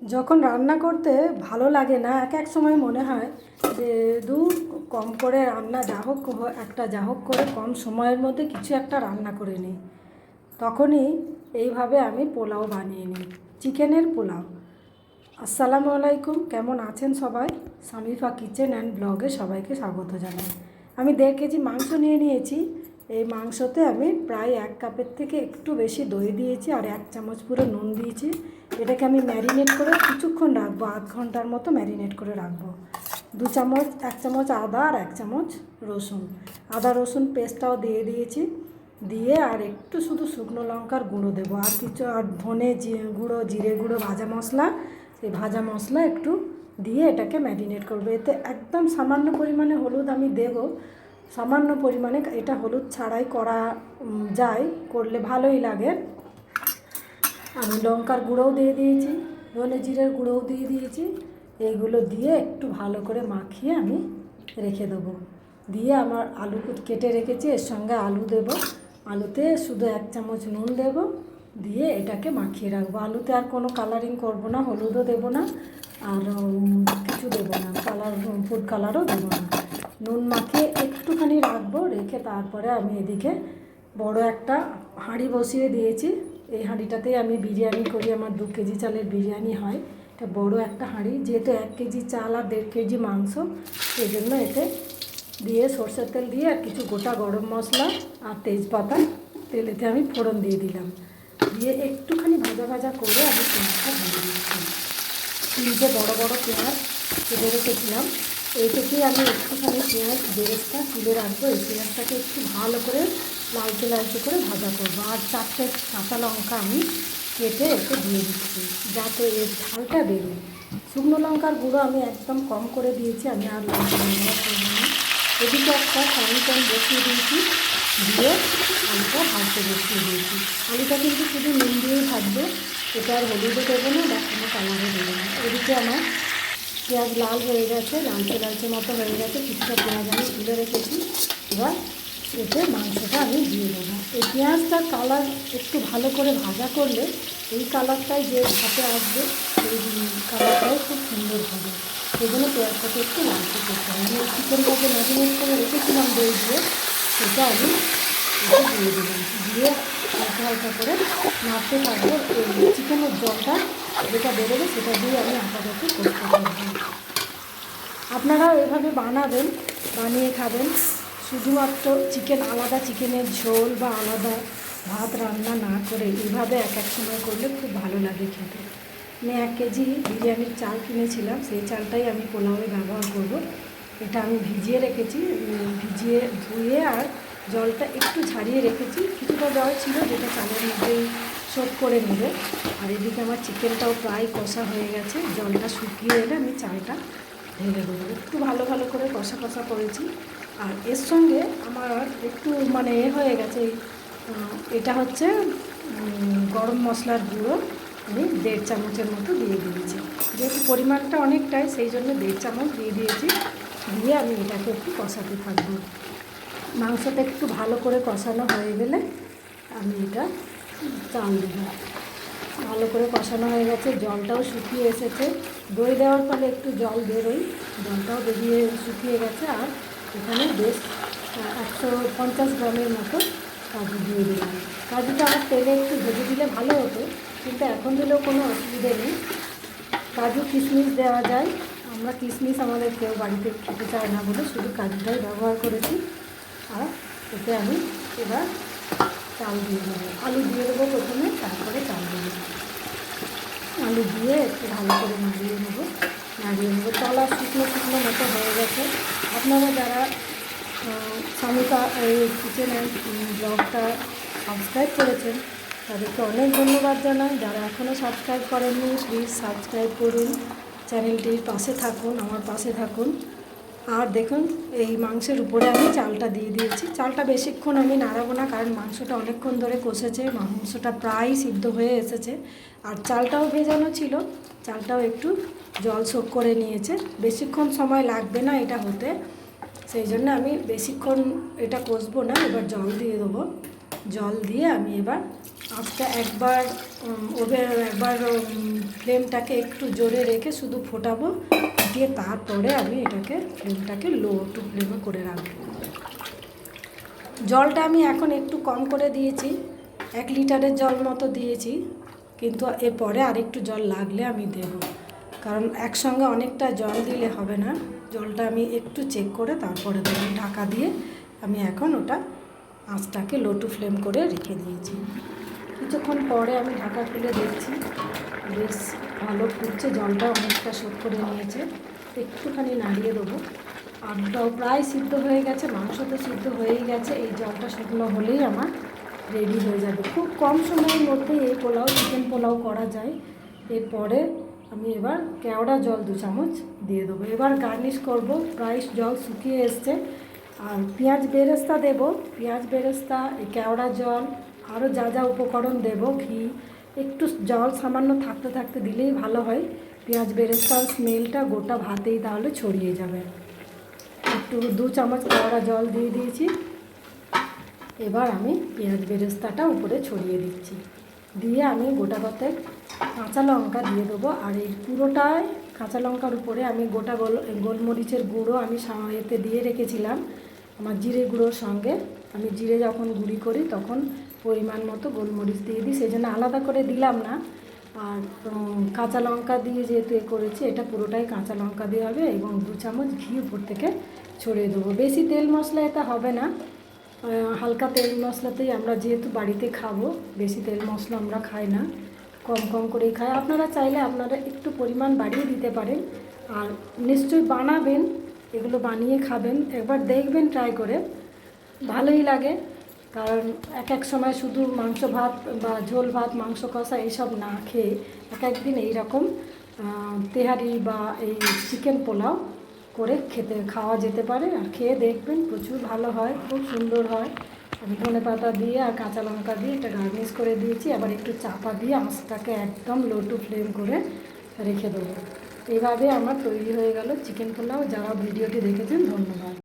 যখন রান্না করতে ভালো লাগে না, এক এক সময় মনে হয় যে দূর কম করে রান্না যা হোক একটা যা হোক করে কম সময়ের মধ্যে কিছু একটা রান্না করে নিই। তখনই এইভাবে আমি পোলাও বানিয়ে নিই, চিকেনের পোলাও। আসসালামু আলাইকুম, কেমন আছেন সবাই? সামিফা কিচেন অ্যান্ড ব্লগে সবাইকে স্বাগত জানাই। আমি দেড় কেজি মাংস নিয়ে নিয়েছি এই মাংসতে আমি প্রায় এক কাপের থেকে একটু বেশি দই দিয়েছি আর এক চামচ পুরো নুন দিয়েছি। এটাকে আমি ম্যারিনেট করে কিছুক্ষণ রাখব, আধ ঘণ্টার মতো ম্যারিনেট করে রাখব। দু চামচ, এক চামচ আদা আর এক চামচ রসুন। আদা রসুন পেস্টটাও দিয়ে দিয়েছি। দিয়ে আর একটু শুধু শুকনো লঙ্কার গুঁড়ো দেবো। আর কিছু, আর ধনে গুঁড়ো, জিরে গুঁড়ো, ভাজা মশলা সেই ভাজা মশলা একটু দিয়ে এটাকে ম্যারিনেট করব। এতে একদম সামান্য পরিমাণে হলুদ আমি দেব। সামান্য পরিমাণে এটা হলুদ ছাড়াই করা যায়, করলে ভালোই লাগে। আমি লঙ্কার গুঁড়োও দিয়ে দিয়েছি, ধনে জিরের গুঁড়োও দিয়ে দিয়েছি। এইগুলো দিয়ে একটু ভালো করে মাখিয়ে আমি রেখে দেবো। দিয়ে আমার আলু কেটে রেখেছি, এর সঙ্গে আলু দেব। আলুতে শুধু এক চামচ নুন দেব, দিয়ে এটাকে মাখিয়ে রাখব। আলুতে আর কোনো কালারিং করব না, হলুদও দেব না, আর কিছু দেবো না। কালার ফুড কালারও দেবো না। নুন মাখিয়ে একটুখানি রাখব, রেখে তারপরে আমি এদিকে বড় একটা হাঁড়ি বসিয়ে দিয়েছি। এই হাঁড়িটাতেই আমি বিরিয়ানি করি, আমার দু কেজি চালের বিরিয়ানি হয়। এটা বড় একটা হাঁড়ি, যেহেতু এক কেজি চাল আর দেড় কেজি মাংস সেই জন্য এতে দিয়ে সর্ষের তেল দিয়ে আর কিছু গোটা গরম মশলা আর তেজপাতা, তেলেতে আমি ফোড়ন দিয়ে দিলাম। দিয়ে একটুখানি ভাজা ভাজা করে আমি পেঁয়াজটা ভেজে দিচ্ছি তিনটে বড় বড় পেঁয়াজ কেটে রেখেছিলাম। এই থেকেই আমি একটুখানি পেঁয়াজ, বেরেস্তা তুলে রাখব। এই পেঁয়াজটাকে একটু ভালো করে লালচে লালচে করে ভাজা করব। আর চারটে কাঁচা লঙ্কা আমি কেটে এতে দিয়ে দিচ্ছি, যাতে এর ঝালটা বেরোয়। শুকনো লঙ্কার গুঁড়ো আমি একদম কম করে দিয়েছি, আমি আর লঙ্কা ব্যবহার না। এদিকে একটা ফ্রাইং প্যান বসিয়ে দিয়েছি, দিয়ে আলুটা ভাজতে বসিয়ে দিয়েছি। আলুটা কিন্তু শুধু নুন দিয়েই ভাজবো, এটা আর হলুদও দেবো না, বা কোনো কালারও দেবো না। এদিকে আমার পেঁয়াজ লাল হয়ে গেছে, লালচে লালচে মতো হয়ে গেছে, কিছুটা পেঁয়াজ আমি তুলে রেখেছি। এবার এতে মাংসটা আমি দিয়ে দেবো। এই পেঁয়াজটার কালার একটু ভালো করে ভাজা করলে এই কালারটাই যে ভাতে আসবে, সেই কালারটাই খুব সুন্দর হবে। সেই জন্য পেঁয়াজটাকে একটু লালচে করতে হবে। আমি চিকেনটাকে ম্যারিনেট করে রেখেছিলাম দই দিয়ে, সেটা আমি দিয়ে দিলাম দিয়ে হালকা হালকা করে নাড়তে থাকব চিকেনের জলটা যেটা বেরোবে সেটা দিয়ে আমি আপাতত করতে পারব আপনারাও এভাবে বানাবেন, বানিয়ে খাবেন। শুধুমাত্র চিকেন আলাদা চিকেনের ঝোল বা আলাদা ভাত রান্না না করে এভাবে এক এক সময় করলে খুব ভালো লাগে খেতে। আমি এক কেজি বিরিয়ানির চাল কিনেছিলাম, সেই চালটাই আমি পোলাওয়ে ব্যবহার করব। এটা আমি ভিজিয়ে রেখেছি ভিজিয়ে ধুয়ে আর জলটা একটু ঝারিয়ে রেখেছি। কিছুটা জল ছিল যেটা চালের মধ্যেই শোধ করে নেবে। আর এদিকে আমার চিকেনটাও প্রায় কষা হয়ে গেছে। জলটা শুকিয়ে এলে আমি চালটা ঢেলে দেবো। একটু ভালো ভালো করে কষা কষা করেছি। আর এর সঙ্গে আমার একটু মানে এ হয়ে গেছে এটা হচ্ছে গরম মশলার গুঁড়ো আমি দেড় চামচের মতো দিয়ে দিয়েছি। যেহেতু পরিমাণটা অনেকটাই, সেই জন্য দেড় চামচ দিয়ে দিয়েছি। দিয়ে আমি এটাকে একটু কষাতে থাকব। মাংসটা একটু ভালো করে কষানো হয়ে গেলে আমি এটা চাল দেবো। ভালো করে কষানো হয়ে গেছে, জলটাও শুকিয়ে এসেছে। দই দেওয়ার ফলে একটু জল বেরোই জলটাও বেরিয়ে শুকিয়ে গেছে। আর এখানে বেশ একশো পঞ্চাশ গ্রামের মতো কাজু দিয়ে দিলাম। কাজুটা আমার তেলে একটু ভেজে দিলে ভালো হতো, কিন্তু এখন দিলেও কোনো অসুবিধে নেই। কাজু কিশমিশ দেওয়া যায়। আমরা কিশমিশ আমাদের কেউ বাড়িতে খেতে চায় না বলে শুধু কাজুটাই ব্যবহার করেছি। আর এতে আমি এবার চাল দিয়ে দেবো। আলু দিয়ে দেবো প্রথমে, তারপরে চাল দেবো। আলু দিয়ে একটু ভালো করে নাড়িয়ে নেব। নাড়িয়ে নেব। তলা শুকনো শুকনো মতো হয়ে গেছে। আপনারা যারা স্বামীকা এই কিচেনের ব্লগটা সাবস্ক্রাইব করেছেন, তাদেরকে অনেক ধন্যবাদ জানাই। যারা এখনও সাবস্ক্রাইব করেননি প্লিজ সাবস্ক্রাইব করুন। চ্যানেলটির পাশে থাকুন, আমার পাশে থাকুন। আর দেখুন, এই মাংসের উপরে আমি চালটা দিয়ে দিয়েছি। চালটা বেশিক্ষণ আমি নাড়াবো না, কারণ মাংসটা অনেকক্ষণ ধরে কষেছে, মাংসটা প্রায় সিদ্ধ হয়ে এসেছে। আর চালটাও ভেজানো ছিল, চালটাও একটু জল শোক করে নিয়েছে। বেশিক্ষণ সময় লাগবে না এটা হতে, সেই জন্য আমি বেশিক্ষণ এটা কষবো না, এবার জল দিয়ে দেবো। জল দিয়ে আমি এবার আজকে একবার ওভেন একবার ফ্লেমটাকে একটু জোরে রেখে শুধু ফোটাবো, দিয়ে তারপরে আমি এটাকে ফ্লেমটাকে লো টু ফ্লেমে করে রাখব। জলটা আমি এখন একটু কম করে দিয়েছি, এক লিটারের জল মতো দিয়েছি, কিন্তু এরপরে আরেকটু জল লাগলে আমি দেব। কারণ একসঙ্গে অনেকটা জল দিলে হবে না, জলটা আমি একটু চেক করে তারপরে দেবো। ঢাকা দিয়ে আমি এখন ওটা আঁচটাকে লো টু ফ্লেম করে রেখে দিয়েছি। কিছুক্ষণ পরে আমি ঢাকা খুলে দেখছি, বেশ ভালো ফুটছে, জলটা অনেকটা শোধ করে নিয়েছে। একটুখানি নাড়িয়ে দেবো। আলুটাও প্রায় সিদ্ধ হয়ে গেছে, মাংস তো সিদ্ধ হয়েই গেছে, এই জলটা শুকনো হলেই আমার রেডি হয়ে যাবে। খুব কম সময়ের মধ্যে এই পোলাও, চিকেন পোলাও করা যায়। এরপরে আমি এবার কেওড়া জল দু চামচ দিয়ে দেবো। এবার গার্নিশ করব, প্রায় জল শুকিয়ে এসছে। আর পেঁয়াজ বেরেস্তা দেব। পেঁয়াজ বেরেস্তা, এই কেওড়া জল আরও যা যা উপকরণ দেব, ঘি, একটু জল সামান্য থাকতে থাকতে দিলেই ভালো হয়। পেঁয়াজ বেরেস্তার স্মেলটা গোটা ভাতেই তাহলে ছড়িয়ে যাবে। একটু দু চামচ কেওড়া জল দিয়ে দিয়েছি। এবার আমি পেঁয়াজ, বেরেস্তাটা উপরে ছড়িয়ে দিচ্ছি। দিয়ে আমি গোটা কতেক কাঁচা লঙ্কা দিয়ে দেবো। আর এই পুরোটায় কাঁচা লঙ্কার উপরে আমি গোটা গোল, গোলমরিচের গুঁড়ো আমি এতে দিয়ে রেখেছিলাম। আমার জিরে গুঁড়োর সঙ্গে। আমি জিরে যখন গুঁড়ি করি তখন পরিমাণ মতো গোলমরিচ দিয়ে দিই, সেই জন্য আলাদা করে দিলাম না। আর কাঁচা লঙ্কা দিয়ে যেহেতু এ করেছি, এটা পুরোটাই কাঁচা লঙ্কা দিয়ে হবে এবং দু চামচ ঘি উপর থেকে ছড়িয়ে দেবো। বেশি তেল মশলা এটা হবে না। হালকা তেল মশলাতেই আমরা যেহেতু বাড়িতে খাব, বেশি তেল মশলা আমরা খাই না, কম কম করেই খাই। আপনারা চাইলে আপনারা একটু পরিমাণ বাড়িয়ে দিতে পারেন। আর নিশ্চয়ই বানাবেন, এগুলো বানিয়ে খাবেন, একবার দেখবেন ট্রাই করে। ভালোই লাগে। কারণ এক এক সময় শুধু মাংস ভাত বা ঝোল ভাত, মাংস কষা এইসব না খেয়ে এক একদিন এইরকম তেহারি বা এই চিকেন পোলাও করে খেতে, খাওয়া যেতে পারে। আর খেয়ে দেখবেন প্রচুর ভালো হয়, খুব সুন্দর হয়। আমি ধনে পাতা দিয়ে আর কাঁচা লঙ্কা দিয়ে এটা গার্নিশ করে দিয়েছি। আবার একটু চাপা দিয়ে আঁচটাকে একদম লো টু ফ্লেম করে রেখে দেবো। এইভাবে আমার তৈরি হয়ে গেল চিকেন পোলাও। যারা ভিডিওটি দেখেছেন, ধন্যবাদ।